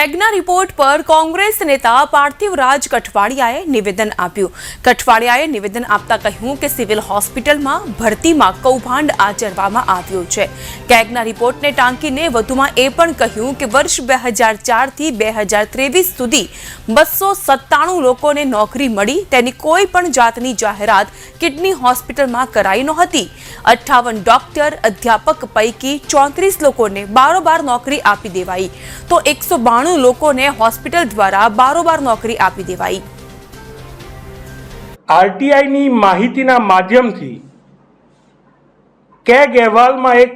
કેગના report પર કોંગ્રેસ નેતા પાર્થિવરાજ કઠવાડિયાએ નિવેદન આપ્યું. કઠવાડિયાએ નિવેદન આપતા કહ્યું કે સિવિલ હોસ્પિટલમાં ભરતીમાં કૌભાંડ આચરવામાં આવ્યું છે. કેગના રિપોર્ટને ટાંકીને વધુમાં એ પણ કહ્યું કે વર્ષ બે હજાર બે સુધી બસો સત્તાણું લોકોને નોકરી મળી, તેની કોઈ પણ જાતની જાહેરાત કિડની હોસ્પિટલમાં કરાઈ નહોતી. અઠ્ઠાવન ડોક્ટર અધ્યાપક પૈકી ચોત્રીસ લોકોને બારોબાર નોકરી આપી દેવાઈ. તો એકસો બાણું લોકોને હોસ્પિટલ દ્વારા બારોબાર નોકરી આપી દેવાઈ. આરટીઆઈની માહિતીના માધ્યમથી કેગ અહેવાલમાં એક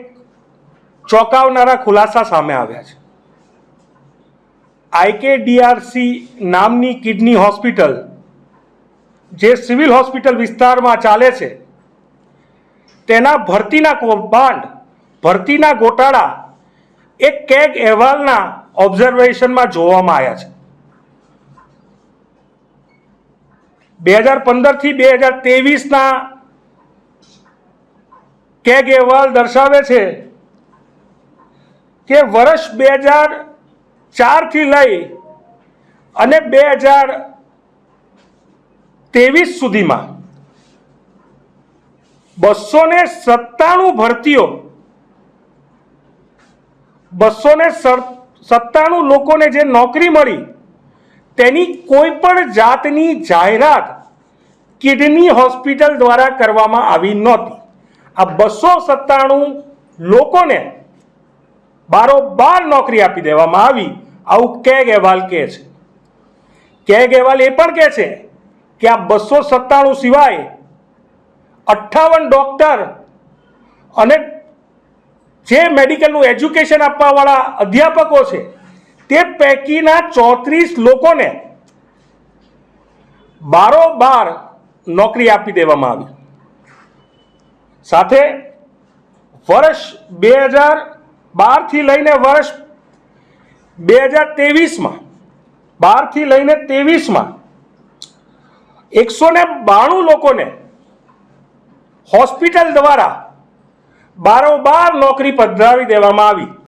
ચોંકાવનારા ખુલાસા સામે આવ્યા છે. આઈકેડીઆરસી નામની કિડની હોસ્પિટલ, જે સિવિલ હોસ્પિટલ વિસ્તારમાં ચાલે છે, તેના ભરતીના કૌભાંડ, ભરતીના ગોટાળા એક કેગ અહેવાલના ઓબ્ઝર્વેશનમાં જોવામાં આવ્યા છે. બે હજાર પંદરથી બે હજાર ત્રેવીસના કેગ અહેવાલ દર્શાવે છે કે વર્ષ બે હજાર ચારથી લઈ અને બે હજાર ત્રેવીસ સુધીમાં બસો ને સત્તાણું ભરતીઓ બસો ને સત્તાણું લોકોને જે નોકરી મળી, તેની કોઈ પણ જાતની જાહેરાત કિડની હોસ્પિટલ દ્વારા કરવામાં આવી નહોતી. આ બસો સત્તાણું લોકોને બારોબાર નોકરી આપી દેવામાં આવી. આવું કેગ અહેવાલ કહે છે. કેગ અહેવાલ એ પણ કહે છે કે આ બસો સત્તાણું સિવાય અઠ્ઠાવન ડોક્ટર અને જે મેડિકલનું એજ્યુકેશન આપવાવાળા અધ્યાપકો છે, તે પૈકીના ચોત્રીસ લોકોને બારોબાર નોકરી આપી દેવામાં આવી. સાથે વર્ષ બે હજાર બારથી લઈને વર્ષ બે હજાર ત્રેવીસમાં, બારથી લઈને ત્રેવીસમાં એકસો ને બાણું લોકોને હોસ્પિટલ દ્વારા બારોબાર નોકરી પધરાવી દેવામાં આવી.